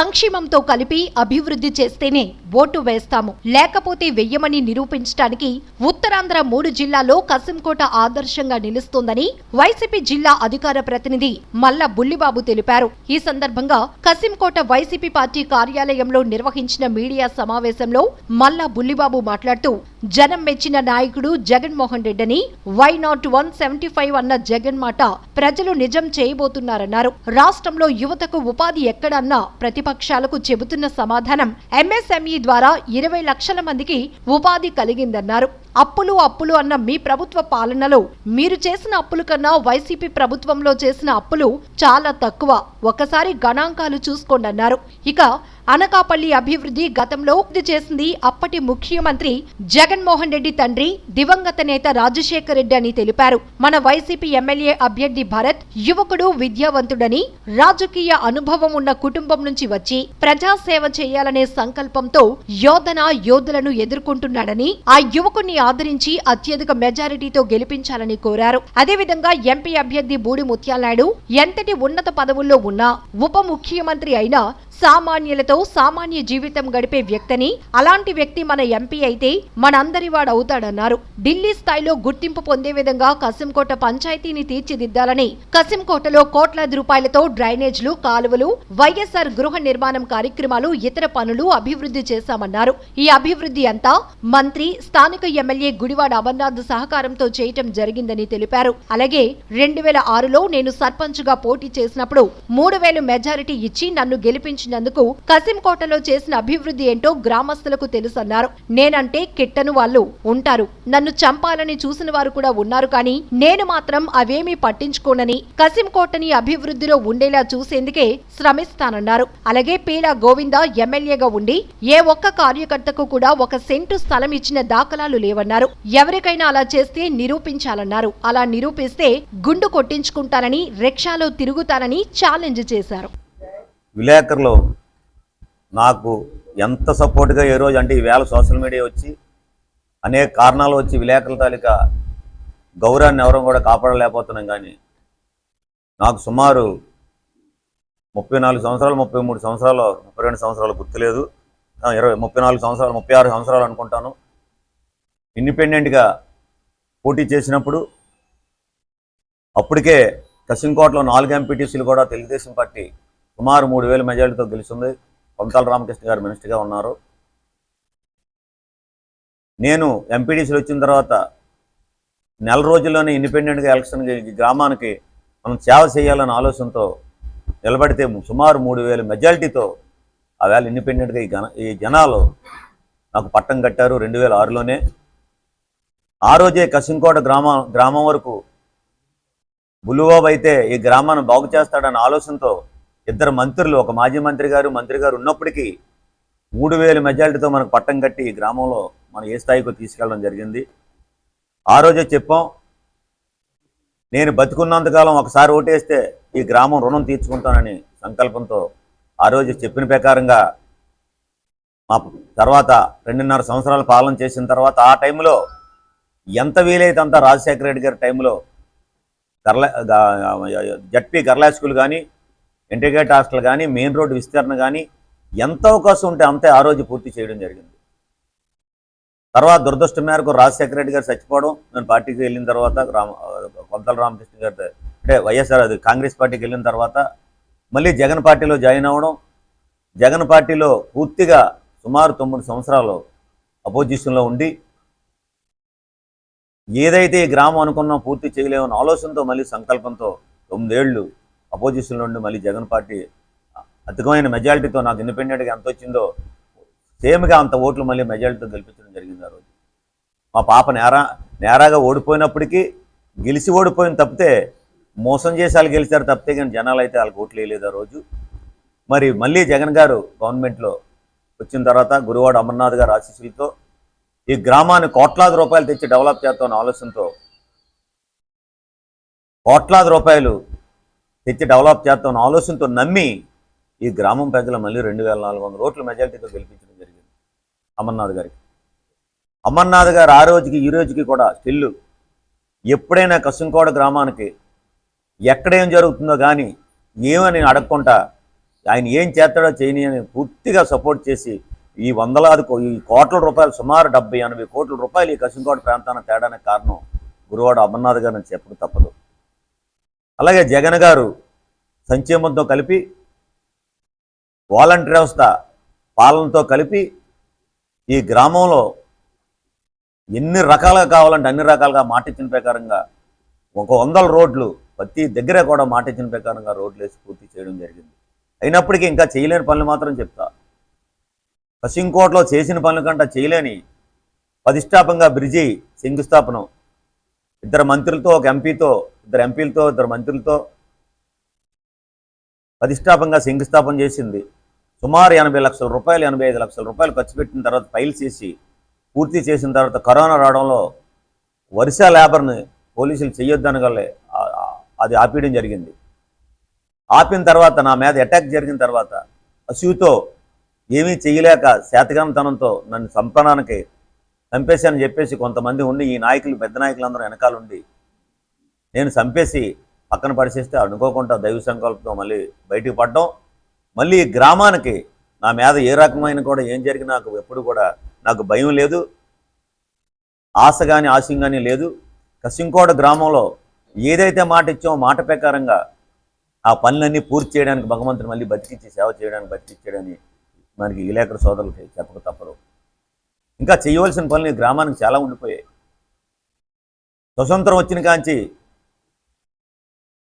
సంక్షేమంతో కలిపి అభివృద్ధి చేస్తేనే ఓటు వేస్తాము. లేకపోతే వెయ్యమని నిరూపించడానికి ఉత్తరాంధ్ర మూడు జిల్లాల్లో కసింకోట ఆదర్శంగా నిలుస్తోందని వైసీపీ జిల్లా అధికార ప్రతినిధి మల్ల బుల్లిబాబు తెలిపారు. ఈ సందర్భంగా కసింకోట వైసీపీ పార్టీ కార్యాలయంలో నిర్వహించిన మీడియా సమావేశంలో మల్లా బుల్లిబాబు మాట్లాడుతూ జనం మెచ్చిన నాయకుడు జగన్మోహన్ రెడ్డిని why not one seventy five అన్న జగన్ మాట ప్రజలు నిజం చేయబోతున్నారన్నారు. రాష్ట్రంలో యువతకు ఉపాధి ఎక్కడన్నా ప్రతిపక్షాలకు చెబుతున్న సమాధానం ఎంఎస్ఎంఈ ద్వారా ఇరవై లక్షల మందికి ఉపాధి కలిగిందన్నారు. అప్పులు అప్పులు అన్న మీ ప్రభుత్వ పాలనలో మీరు చేసిన అప్పుల కన్నా వైసీపీ ప్రభుత్వంలో చేసిన అప్పులు చాలా తక్కువ. ఒకసారి గణాంకాలు చూసుకోండి అన్నారు. ఇక అనకాపల్లి అభివృద్ధి గతంలో ఇది చేసింది అప్పటి ముఖ్యమంత్రి జగన్మోహన్ రెడ్డి తండ్రి దివంగత నేత రాజశేఖర్ రెడ్డి అని తెలిపారు. మన వైసీపీ ఎమ్మెల్యే అభ్యర్థి భరత్ యువకుడు విద్యావంతుడని రాజకీయ అనుభవం ఉన్న కుటుంబం నుంచి వచ్చి ప్రజాసేవ చేయాలనే సంకల్పంతో యోధన యోధులను ఎదుర్కొంటున్నాడని ఆ యువకుణ్ణి ఆదరించి అత్యధిక మెజారిటీతో గెలిపించాలని కోరారు. అదేవిధంగా ఎంపీ అభ్యర్థి బూడి ముత్యాలనాయుడు ఎంతటి ఉన్నత పదవుల్లో ఉన్నా ఉప ముఖ్యమంత్రి అయినా సామాన్యులతో సామాన్య జీవితం గడిపే వ్యక్తిని అలాంటి వ్యక్తి మన ఎంపీ అయితే మనందరి వాడవుతాడన్నారు ఢిల్లీ స్థాయిలో గుర్తింపు పొందే విధంగా కసింకోట పంచాయతీని తీర్చిదిద్దాలని కసింకోటలో కోట్లాది రూపాయలతో డ్రైనేజ్లు కాలువలు వైఎస్ఆర్ గృహ నిర్మాణం కార్యక్రమాలు ఇతర పనులు అభివృద్ధి చేశామన్నారు. ఈ అభివృద్ధి అంతా మంత్రి స్థానిక ఎమ్మెల్యే గుడివాడ అమర్నాథ్ సహకారంతో చేయటం జరిగిందని తెలిపారు. అలాగే రెండు వేల ఆరులో నేను సర్పంచ్గా పోటీ చేసినప్పుడు మూడు వేలు మెజారిటీ ఇచ్చి నన్ను గెలిపించినందుకు కసింకోటలో చేసిన అభివృద్ధి ఏంటో గ్రామస్తులకు తెలుసన్నారు. నేనంటే కిట్టను వాళ్ళు ఉంటారు. నన్ను చంపాలని చూసిన వారు కూడా ఉన్నారు కానీ నేను మాత్రం అవేమీ పట్టించుకోనని కసింకోటని అభివృద్ధిలో ఉండేలా చూసేందుకే శ్రమిస్తానన్నారు. అలాగే పీలా గోవింద ఎమ్మెల్యేగా ఉండి ఏ ఒక్క కార్యకర్తకు కూడా ఒక సెంటు స్థలం ఇచ్చిన దాఖలాలు లేవన్నారు. ఎవరికైనా అలా చేస్తే నిరూపించాలన్నారు. అలా నిరూపిస్తే గుండు కొట్టించుకుంటానని రిక్షాలో తిరుగుతానని ఛాలెంజ్ చేశారు. విలేకరులు నాకు ఎంత సపోర్ట్గా ఏ రోజు అంటే ఈవేళ సోషల్ మీడియా వచ్చి అనేక కారణాలు వచ్చి విలేకరుల తాలూకా గౌరవాన్ని ఎవరం కూడా కాపాడలేకపోతున్నాం కానీ నాకు సుమారు ముప్పై నాలుగు సంవత్సరాలు ముప్పై మూడు సంవత్సరాలు ముప్పై రెండు సంవత్సరాలు గుర్తులేదు. ఇరవై ముప్పై నాలుగు సంవత్సరాలు ముప్పై ఆరు సంవత్సరాలు అనుకుంటాను. ఇండిపెండెంట్గా పోటీ చేసినప్పుడు అప్పటికే కసింకోటలో నాలుగు ఎంపీటీసీలు కూడా తెలుగుదేశం పార్టీ సుమారు మూడు వేల మెజార్టీతో గెలిచింది కొంతాల రామకృష్ణ గారు మినిస్టర్గా ఉన్నారు. నేను ఎంపీడీసీలో వచ్చిన తర్వాత నెల రోజుల్లోనే ఇండిపెండెంట్గా ఎలక్షన్ గ్రామానికి మనం సేవ చేయాలనే ఆలోచనతో నిలబడితే సుమారు మూడు వేల మెజారిటీతో ఆ వేళ ఇండిపెండెంట్గా ఈ ఈ జనాలు నాకు పట్టం కట్టారు రెండు వేల ఆరులోనే. ఆ రోజే కసింకోట గ్రామం గ్రామం వరకు బులుబాబు అయితే ఈ గ్రామాన్ని బాగు చేస్తాడన్న ఆలోచనతో ఇద్దరు మంత్రులు ఒక మాజీ మంత్రి గారు మంత్రి గారు ఉన్నప్పటికీ మూడు వేల మెజారిటీతో మనకు పట్టం కట్టి ఈ గ్రామంలో మనం ఏ స్థాయికి తీసుకెళ్ళడం జరిగింది. ఆ రోజే చెప్పాం నేను బతుకున్నంతకాలం ఒకసారి ఓటేస్తే ఈ గ్రామం రుణం తీర్చుకుంటానని సంకల్పంతో ఆ రోజు చెప్పిన ప్రకారంగా మా తర్వాత రెండున్నర సంవత్సరాల పాలన చేసిన తర్వాత ఆ టైంలో ఎంత వీలైతే అంత రాజశేఖర రెడ్డి గారి టైంలో గర్ల జడ్పీ గర్లా స్కూల్ కానీ ఇంటిగ్రేట్ హాస్టల్ కానీ మెయిన్ రోడ్డు విస్తరణ కానీ ఎంత అవకాశం ఉంటే అంతే ఆ రోజు పూర్తి చేయడం జరిగింది. తర్వాత దురదృష్టం మేరకు రాజశేఖర రెడ్డి గారు చచ్చిపోవడం నేను పార్టీకి వెళ్ళిన తర్వాత రామ కొంతల రామకృష్ణ గారి అంటే వైఎస్ఆర్ అది కాంగ్రెస్ పార్టీకి వెళ్ళిన తర్వాత మళ్ళీ జగన్ పార్టీలో జాయిన్ అవ్వడం జగన్ పార్టీలో పూర్తిగా సుమారు తొమ్మిది సంవత్సరాలు అపోజిషన్లో ఉండి ఏదైతే ఈ గ్రామం అనుకున్నాం పూర్తి చేయలేమన్న ఆలోచనతో మళ్ళీ సంకల్పంతో తొమ్మిదేళ్ళు అపోజిషన్ నుండి మళ్ళీ జగన్ పార్టీ అధికమైన మెజారిటీతో నాకు ఇండిపెండెంట్గా ఎంత వచ్చిందో సేమ్గా అంత ఓట్లు మళ్ళీ మెజారిటీతో గెలిపించడం జరిగింది ఆ రోజు. మా పాప నేరా నేరాగా ఓడిపోయినప్పటికీ గెలిచి ఓడిపోయిన తప్పితే మోసం చేసి వాళ్ళు గెలిచారు తప్పితే కానీ జనాలు అయితే వాళ్ళకి ఓట్లు వేయలేదు ఆ రోజు. మరి మళ్ళీ జగన్ గారు గవర్నమెంట్లో వచ్చిన తర్వాత గురువాడ అమర్నాథ్ గారు ఆశీస్సులతో ఈ గ్రామాన్ని కోట్లాది రూపాయలు తెచ్చి డెవలప్ చేస్తామన్న ఆలోచనతో కోట్లాది రూపాయలు తెచ్చి డెవలప్ చేస్తామని ఆలోచనతో నమ్మి ఈ గ్రామం ప్రజలు మళ్ళీ రెండు వేల నాలుగు వందల ఓట్ల మెజారిటీతో గెలిపించడం జరిగింది. అమర్నాథ్ గారికి. అమర్నాథ్ గారు ఆ రోజుకి ఈ రోజుకి కూడా స్టిల్ ఎప్పుడైనా కసుంకోడ గ్రామానికి ఎక్కడేం జరుగుతుందో కానీ ఏమని అడగకుండా ఆయన ఏం చేస్తాడో చేయని అని పూర్తిగా సపోర్ట్ చేసి ఈ వందలాది ఈ కోట్ల రూపాయలు సుమారు డెబ్బై ఎనభై కోట్ల రూపాయలు ఈ కసింకోట ప్రాంతానికి తేడానికి కారణం గురువాడ అమర్నాథ్ గారు అని చెప్పక తప్పదు. అలాగే జగన్ గారు సంక్షేమంతో కలిపి వాలంటీర్ వ్యవస్థ పాలనతో కలిపి ఈ గ్రామంలో ఎన్ని రకాలుగా కావాలంటే అన్ని రకాలుగా మాట ఇచ్చిన ప్రకారంగా ఒక వందల రోడ్లు ప్రతి దగ్గర కూడా మాట ఇచ్చిన ప్రకారంగా రోడ్లు వేసి పూర్తి చేయడం జరిగింది. అయినప్పటికీ ఇంకా చేయలేని పనులు మాత్రం చెప్తా. పశ్చిమకోటలో చేసిన పనుల కంటే చేయలేని ప్రతిష్టాపంగా బ్రిడ్జి శంకుస్థాపనం. ఇద్దరు మంత్రులతో ఒక ఎంపీతో ఇద్దరు ఎంపీలతో ఇద్దరు మంత్రులతో ప్రతిష్టాపంగా శంకుస్థాపన చేసింది. సుమారు ఎనభై లక్షల రూపాయలు ఎనభై ఐదు లక్షల రూపాయలు ఖర్చు పెట్టిన తర్వాత ఫైల్ చేసి పూర్తి చేసిన తర్వాత కరోనా రావడంలో వరుస లేబర్ని పోలీసులు చేయొద్దనగలే అది ఆపేయడం జరిగింది. ఆపిన తర్వాత నా మీద అటాక్ జరిగిన తర్వాత అసూతో ఏమీ చేయలేక శాతగానతనంతో నన్ను చంపడానికి చంపేశానని చెప్పేసి కొంతమంది ఉండి ఈ నాయకులు పెద్ద నాయకులందరూ వెనకాల ఉండి నేను చంపేసి పక్కన పడిచేస్తే అనుకోకుండా దైవ సంకల్పంతో మళ్ళీ బయటికి పడడం. మళ్ళీ గ్రామానికి నా మీద ఏ రకమైన కూడా ఏం జరిగినా నాకు ఎప్పుడు కూడా నాకు భయం లేదు. ఆశ కానీ ఆశయం కానీ లేదు. కసింకోట గ్రామంలో ఏదైతే మాట ఇచ్చామో మాట ప్రకారంగా ఆ పనులన్నీ పూర్తి చేయడానికి భగవంతుడు మళ్ళీ బతికించి సేవ చేయడానికి బతికిచ్చాడని మనకి విలేకరు సోదరులకి చెప్పక తప్పదు. ఇంకా చేయవలసిన పనులు గ్రామానికి చాలా ఉండిపోయాయి. స్వతంత్రం వచ్చిన కాంచి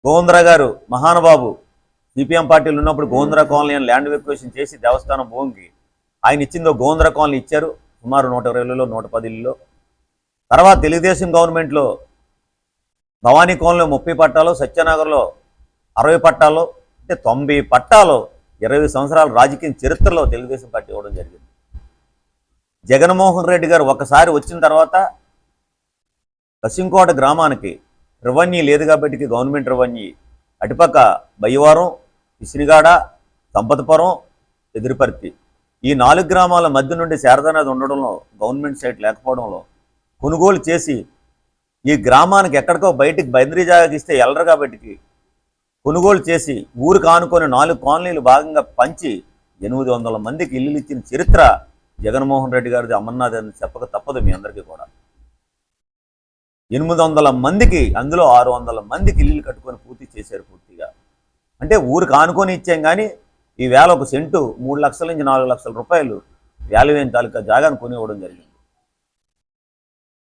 గోవిందరా గారు మహానుబాబు సిపిఎం పార్టీలు ఉన్నప్పుడు గోవిందరా కాలనీ అని ల్యాండ్ వెక్వేషన్ చేసి దేవస్థానం భూమికి ఆయన ఇచ్చిందో గోవిందరా కాలనీ ఇచ్చారు. సుమారు నూట ఇరవై నూట పదిలో తర్వాత తెలుగుదేశం గవర్నమెంట్లో భవానీ కోన్లో ముప్పై పట్టాలు సత్యనగర్లో అరవై పట్టాలు అంటే తొంభై పట్టాలు ఇరవై సంవత్సరాల రాజకీయ చరిత్రలో తెలుగుదేశం పార్టీ ఇవ్వడం జరిగింది. జగన్మోహన్ రెడ్డి గారు ఒకసారి వచ్చిన తర్వాత కసింకోట గ్రామానికి రెవెన్యూ లేదు కాబట్టి గవర్నమెంట్ రెవెన్యూ. అటుపక్క బయ్యవారం ఇసిరిగాడ సంపతపురం ఎదురుపర్తి. ఈ నాలుగు గ్రామాల మధ్య నుండి శారదా నది ఉండడంలో గవర్నమెంట్ సైట్ లేకపోవడంలో కొనుగోలు చేసి ఈ గ్రామానికి ఎక్కడికో బయటికి బైందరీ జాగాకి ఇస్తే వెళ్ళరు కాబట్టి కొనుగోలు చేసి ఊరు కానుకొని నాలుగు కాలనీలు భాగంగా పంచి ఎనిమిది వందల మందికి ఇల్లులు ఇచ్చిన చరిత్ర జగన్మోహన్ రెడ్డి గారిది అమర్నాథ్ అని చెప్పక తప్పదు మీ అందరికీ కూడా. ఎనిమిది వందల మందికి అందులో ఆరు వందల మందికి ఇల్లు కట్టుకొని పూర్తి చేశారు పూర్తిగా. అంటే ఊరికి ఆనుకొని ఇచ్చాం కానీ ఈ వేల ఒక సెంటు మూడు లక్షల నుంచి నాలుగు లక్షల రూపాయలు వేలవేని తాలూకా జాగాను కొని ఇవ్వడం జరిగింది.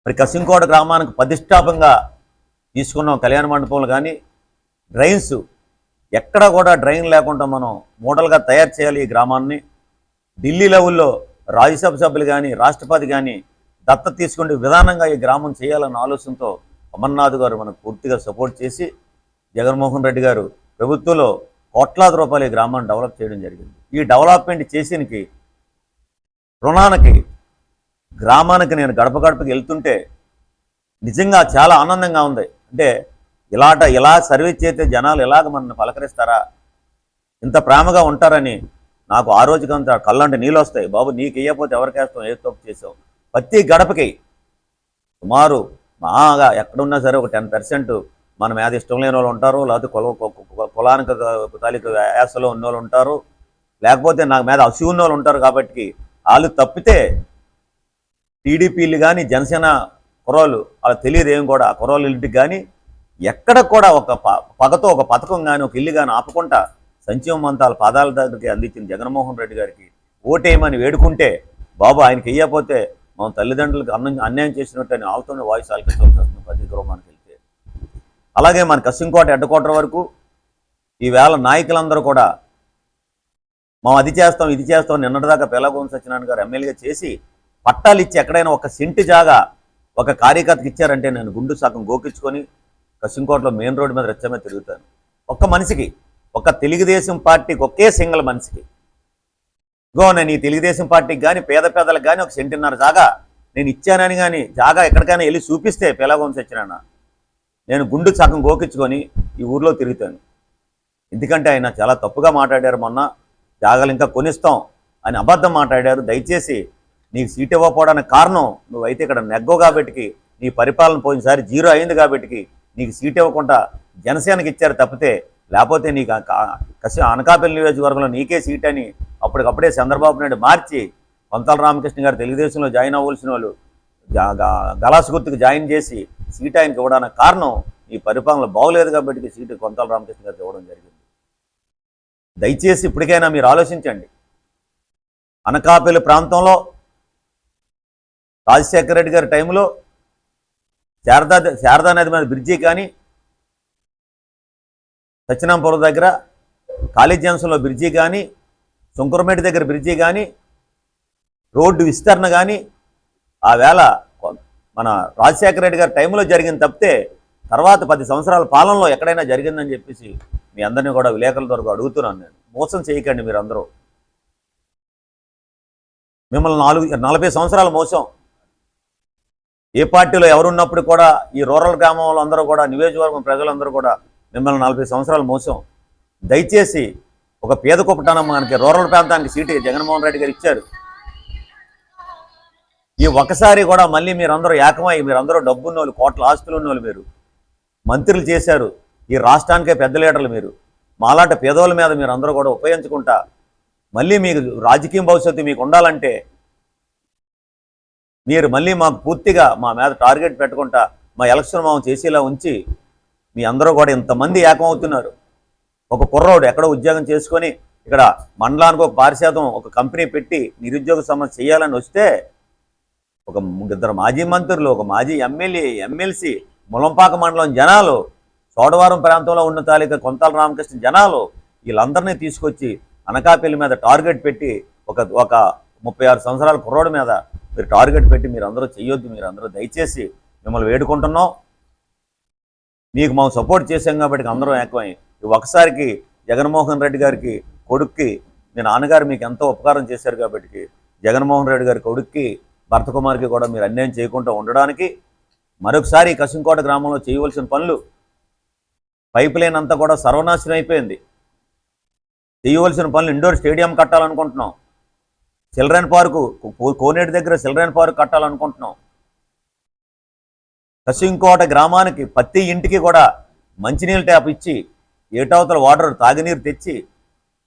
మరి కసింకోట గ్రామానికి ప్రతిష్టాపంగా తీసుకున్నాం కళ్యాణ మండపంలో కానీ డ్రైన్స్ ఎక్కడా కూడా డ్రైన్ లేకుండా మనం మోడల్గా తయారు చేయాలి ఈ గ్రామాన్ని. ఢిల్లీ లెవెల్లో రాజ్యసభ సభ్యులు కానీ రాష్ట్రపతి కానీ దత్త తీసుకుంటే విధానంగా ఈ గ్రామం చేయాలన్న ఆలోచనతో అమర్నాథ్ గారు మనకు పూర్తిగా సపోర్ట్ చేసి జగన్మోహన్ రెడ్డి గారు ప్రభుత్వంలో కోట్లాది రూపాయలు ఈ గ్రామాన్ని డెవలప్ చేయడం జరిగింది. ఈ డెవలప్మెంట్ చేసినకి రుణానికి గ్రామానికి నేను గడప గడపకి వెళ్తుంటే నిజంగా చాలా ఆనందంగా ఉంది. అంటే ఇలాట ఇలా సర్వీస్ చేస్తే జనాలు ఇలాగ మనల్ని పలకరిస్తారా? ఇంత ప్రేమగా ఉంటారని నాకు ఆ రోజుకంతా కళ్ళంటే నీళ్ళు వస్తాయి. బాబు నీకు వేయకపోతే ఎవరికేస్తాం ఏ తప్పు చేసావు? ప్రతి గడపకి సుమారు బాగా ఎక్కడున్నా సరే ఒక టెన్ పర్సెంట్ మన మీద ఇష్టం లేని వాళ్ళు ఉంటారు. లేకపోతే కుల కులానికి తాలూకు యాసలో ఉన్న వాళ్ళు ఉంటారు. లేకపోతే నాకు మీద అసూ ఉన్న వాళ్ళు ఉంటారు కాబట్టి వాళ్ళు తప్పితే టీడీపీలు కానీ జనసేన కుర్రోళ్ళు వాళ్ళు తెలియదు ఏం కూడా. ఆ కుర్రోళ్ళ ఇంటికి కానీ ఎక్కడ కూడా ఒక ప- పగతో ఒక పథకం కానీ ఒక ఇల్లు కానీ ఆపకుండా సంక్షేమ మంతాల పాదాల దగ్గరికి అందించిన జగన్మోహన్ రెడ్డి గారికి ఓటేయమని వేడుకుంటే బాబు ఆయనకి వెయ్యకపోతే మా తల్లిదండ్రులకు అన్నం అన్యాయం చేసినట్టు అని వాళ్ళతోనే వాయిస్ ఆలకించాల్సి వస్తుంది ప్రతి గృహానికి వెళ్తే. అలాగే మన కసింకోట ఎడ్డకోట వరకు ఈవేళ నాయకులందరూ కూడా మనం అది చేస్తాం ఇది చేస్తాం నిన్నటిదాకా పెళ్ళగోన్ సత్యనారాయణ గారు ఎమ్మెల్యేగా చేసి పట్టాలు ఇచ్చి ఎక్కడైనా ఒక సెంటు జాగా ఒక కార్యకర్తకి ఇచ్చారంటే నేను గుండు సగం గోకించుకొని కసింకోటలో మెయిన్ రోడ్డు మీద రచ్చమే తిరుగుతాను. ఒక్క మనిషికి ఒక తెలుగుదేశం పార్టీకి ఒకే సింగిల్ మనిషికి ఇగో నేను తెలుగుదేశం పార్టీకి కానీ పేద పేదలకు కానీ ఒక సెంటున్నర జాగా నేను ఇచ్చానని కానీ జాగా ఎక్కడికైనా వెళ్ళి చూపిస్తే పెళ్ళగోన్ సత్యనారాయణ నేను గుండు సగం గోకించుకొని ఈ ఊర్లో తిరుగుతాను. ఎందుకంటే ఆయన చాలా తప్పుగా మాట్లాడారు మొన్న. జాగాలు ఇంకా కొనిస్తాం అని అబద్ధం మాట్లాడారు. దయచేసి నీకు సీట్ ఇవ్వకపోవడానికి కారణం నువ్వైతే ఇక్కడ నెగ్గో కాబట్టికి నీ పరిపాలన పోయినసారి జీరో అయింది కాబట్టికి నీకు సీట్ ఇవ్వకుండా జనసేనకి ఇచ్చారు తప్పితే లేకపోతే నీకు కసి అనకాపల్లి నియోజకవర్గంలో నీకే సీట్ అని అప్పటికప్పుడే చంద్రబాబు నాయుడు మార్చి కొంతల రామకృష్ణ గారు తెలుగుదేశంలో జాయిన్ అవ్వాల్సిన వాళ్ళు గలాస్ గుర్తుకు జాయిన్ చేసి సీట్ ఆయనకి ఇవ్వడానికి కారణం ఈ పరిపాలన బాగోలేదు కాబట్టి సీటు కొంతల రామకృష్ణ గారికి ఇవ్వడం జరిగింది. దయచేసి ఇప్పటికైనా మీరు ఆలోచించండి. అనకాపల్లి ప్రాంతంలో రాజశేఖర రెడ్డి గారి టైంలో శారదా శారదా నది మీద బ్రిడ్జి కానీ సత్యనాంపురం దగ్గర కాళీ జంక్షన్లో బ్రిడ్జి కానీ సుంకరమేటి దగ్గర బ్రిడ్జి కానీ రోడ్డు విస్తరణ కానీ ఆ వేళ మన రాజశేఖర రెడ్డి గారి టైంలో జరిగింది తప్పితే తర్వాత పది సంవత్సరాల పాలనలో ఎక్కడైనా జరిగిందని చెప్పేసి మీ అందరినీ కూడా విలేకరుల ద్వారా అడుగుతున్నాను నేను. మోసం చేయకండి మీరు అందరూ మిమ్మల్ని నాలుగు నలభై సంవత్సరాల మోసం. ఏ పార్టీలో ఎవరున్నప్పుడు కూడా ఈ రూరల్ గ్రామంలో అందరూ కూడా నియోజకవర్గం ప్రజలందరూ కూడా మిమ్మల్ని నలభై సంవత్సరాల మోసం. దయచేసి ఒక పేద కుప్పటానం మనకి రూరల్ ప్రాంతానికి సీటు జగన్మోహన్ రెడ్డి గారు ఇచ్చారు. ఈ ఒకసారి కూడా మళ్ళీ మీరందరూ ఏకమై మీరందరూ డబ్బున్నోళ్ళు కోట్ల ఆస్తులు ఉన్నోళ్ళు మీరు. మంత్రులు చేశారు. ఈ రాష్ట్రానికే పెద్ద లీడర్లు మీరు. మాలాంటి పేదోళ్ళ మీద మీరు అందరూ కూడా ఉపయోగించుకుంటా మళ్ళీ మీకు రాజకీయ భవిష్యత్తు మీకు ఉండాలంటే మీరు మళ్ళీ మాకు పూర్తిగా మా మీద టార్గెట్ పెట్టుకుంటా మా ఎలక్షన్ మాము చేసేలా ఉంచి మీ అందరూ కూడా ఇంతమంది ఏకమవుతున్నారు. ఒక కుర్రోడు ఎక్కడో ఉద్యోగం చేసుకొని ఇక్కడ మండలానికి ఒక పారిశాతం ఒక కంపెనీ పెట్టి నిరుద్యోగ సమస్య చేయాలని వస్తే ఒక ఇద్దరు మాజీ మంత్రులు ఒక మాజీ ఎమ్మెల్యే ఎమ్మెల్సీ ములంపాక మండలం జనాలు చోడవరం ప్రాంతంలో ఉన్న తాలూకా కొంతాల రామకృష్ణ జనాలు వీళ్ళందరినీ తీసుకొచ్చి అనకాపల్లి మీద టార్గెట్ పెట్టి ఒక ఒక ముప్పై ఆరు సంవత్సరాల కుర్రోడు మీద మీరు టార్గెట్ పెట్టి మీరు అందరూ చెయ్యొద్దు మీరు అందరూ దయచేసి మిమ్మల్ని వేడుకుంటున్నాం. మీకు మేము సపోర్ట్ చేశాం కాబట్టి అందరం ఏకమై. ఒకసారికి జగన్మోహన్ రెడ్డి గారికి కొడుక్కి మీ నాన్నగారు మీకు ఎంతో ఉపకారం చేశారు కాబట్టి జగన్మోహన్ రెడ్డి గారి కొడుక్కి భర్త కుమార్కి కూడా మీరు అన్యాయం చేయకుండా ఉండడానికి మరొకసారి కసింకోట గ్రామంలో చేయవలసిన పనులు పైప్ లైన్ అంతా కూడా సర్వనాశనం అయిపోయింది. చేయవలసిన పనులు ఇండోర్ స్టేడియం కట్టాలనుకుంటున్నాం. చిల్డ్రన్ పార్కు కోనేటి దగ్గర చిల్డ్రన్ పార్క్ కట్టాలనుకుంటున్నాం. కసింకోట గ్రామానికి ప్రతి ఇంటికి కూడా మంచినీళ్ళ ట్యాప్ ఇచ్చి ఏటవతల వాటర్ తాగునీరు తెచ్చి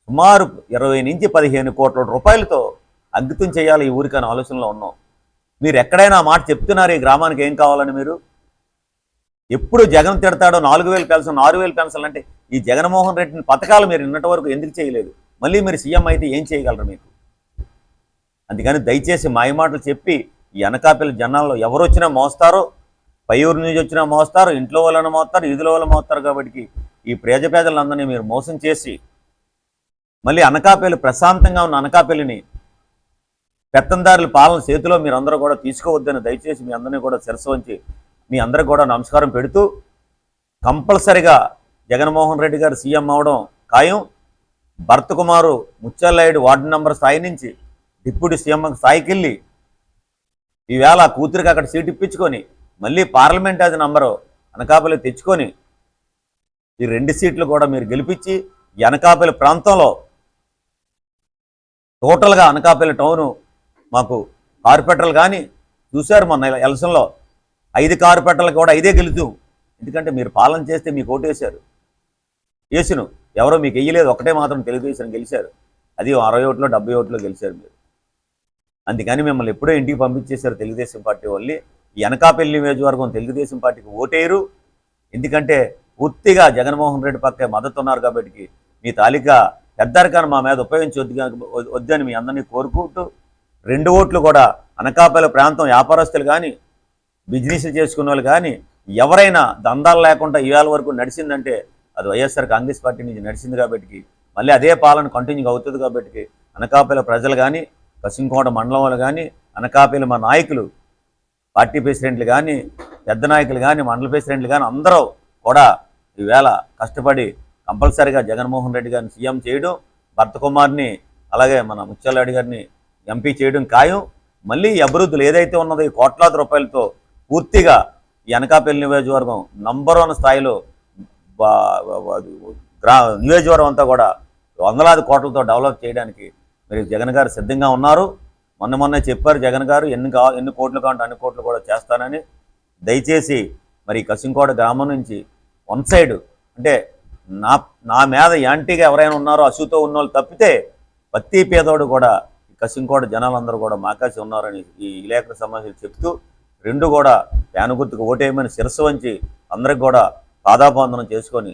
సుమారు ఇరవై నుంచి పదిహేను కోట్ల రూపాయలతో అంకితం చేయాలి ఈ ఊరికి అనే ఆలోచనలో ఉన్నాం. మీరు ఎక్కడైనా ఆ మాట చెప్తున్నారు ఈ గ్రామానికి ఏం కావాలని మీరు? ఎప్పుడు జగన్ తిడతాడో నాలుగు వేలు పెన్షన్ ఆరు వేలు పెన్షన్ అంటే ఈ జగన్మోహన్ రెడ్డిని పథకాలు మీరు నిన్నటి వరకు ఎందుకు చేయలేదు? మళ్ళీ మీరు సీఎం అయితే ఏం చేయగలరు మీకు? అందుకని దయచేసి మాయమాటలు చెప్పి ఈ అనకాపల్లి జనాల్లో ఎవరు వచ్చినా మోస్తారో పై ఊరు నుంచి వచ్చినా మోస్తారు ఇంట్లో వాళ్ళని మోస్తారు ఈదుల వాళ్ళు మోస్తారు కాబట్టి ఈ పేద పేదలందరినీ మీరు మోసం చేసి మళ్ళీ అనకాపల్లి ప్రశాంతంగా ఉన్న అనకాపల్లిని పెత్తందారుల పాలన చేతిలో మీరు అందరూ కూడా తీసుకోవద్దని దయచేసి మీ అందరినీ కూడా శిరసు వంచి మీ అందరికి కూడా నమస్కారం పెడుతూ కంపల్సరిగా జగన్మోహన్ రెడ్డి గారు సీఎం అవడం ఖాయం. భరత్ కుమారు ముత్యాలనాయుడు వార్డు నంబర్ స్థాయి నుంచి డిప్యూటీ సీఎం స్థాయికి వెళ్ళి ఈవేళ కూతురికి అక్కడ సీట్ ఇప్పించుకొని మళ్ళీ పార్లమెంట్ అది నంబరు. అనకాపల్లి తెచ్చుకొని ఈ రెండు సీట్లు కూడా మీరు గెలిపించి అనకాపల్లి ప్రాంతంలో టోటల్గా అనకాపల్లి టౌను మాకు కార్పెటర్లు కానీ చూశారు మొన్న ఎలక్షన్లో. ఐదు కార్పెటర్లు కూడా ఐదే గెలుతూ ఎందుకంటే మీరు పాలన చేస్తే మీకు ఓటేశారు. వేసును ఎవరో మీకు వెయ్యలేదు ఒకటే మాత్రం తెలుగుదేశం గెలిచారు. అది అరవై ఓట్లో డెబ్బై ఓట్లో గెలిచారు మీరు. అందుకని మిమ్మల్ని ఎప్పుడో ఇంటికి పంపించేశారు తెలుగుదేశం పార్టీ వాళ్ళు ఈ అనకాపల్లి నియోజకవర్గం తెలుగుదేశం పార్టీకి ఓటేయరు. ఎందుకంటే పూర్తిగా జగన్మోహన్ రెడ్డి పక్కే మద్దతు ఉన్నారు కాబట్టి మీ తాలిక పెద్దరికాన్ని మా మీద ఉపయోగించొద్దు వద్దని మీ అందరినీ కోరుకుంటూ రెండు ఓట్లు కూడా అనకాపల్లి ప్రాంతం వ్యాపారస్తులు కానీ బిజినెస్ చేసుకున్న వాళ్ళు కానీ ఎవరైనా దందాలు లేకుండా ఇవాళ వరకు నడిచిందంటే అది వైఎస్ఆర్ కాంగ్రెస్ పార్టీ నుంచి నడిచింది కాబట్టి మళ్ళీ అదే పాలన కంటిన్యూ అవుతుంది కాబట్టి అనకాపల్లి ప్రజలు కానీ కసింకోట మండలం వాళ్ళు కానీ అనకాపల్లి మా నాయకులు పార్టీ ప్రెసిడెంట్లు కానీ పెద్ద నాయకులు కానీ మండల ప్రెసిడెంట్లు కానీ అందరూ కూడా ఈవేళ కష్టపడి కంపల్సరిగా జగన్మోహన్ రెడ్డి గారిని సీఎం చేయడం భర్త కుమార్ని అలాగే మన ముత్యాలరెడ్డి గారిని ఎంపీ చేయడం ఖాయం. మళ్ళీ అభివృద్ధులు ఏదైతే ఉన్నదో ఈ కోట్లాది రూపాయలతో పూర్తిగా వెనకాపల్లి నియోజకవర్గం నంబర్ వన్ స్థాయిలో గ్రా నియోజకవర్గం అంతా కూడా వందలాది కోట్లతో డెవలప్ చేయడానికి మీరు జగన్ గారు సిద్ధంగా ఉన్నారు. మొన్న మొన్న చెప్పారు జగన్ గారు ఎన్ని కా ఎన్ని కోట్లు కావాలంటే అన్ని కోట్లు కూడా చేస్తానని. దయచేసి మరి కసింకోట గ్రామం నుంచి వన్ సైడ్ అంటే నా నా మీద యాంటీగా ఎవరైనా ఉన్నారో అసూతో ఉన్న తప్పితే ప్రతి పేదోడు కూడా ఈ కసింకోట జనాలందరూ కూడా మాకాసి ఉన్నారని ఈ విలేకరుల సమావేశం చెప్తూ రెండు కూడా ఫ్యాన్ గుర్తుకు ఓటేయమని శిరస్సు వంచి అందరికి కూడా పాదాబంధనం చేసుకొని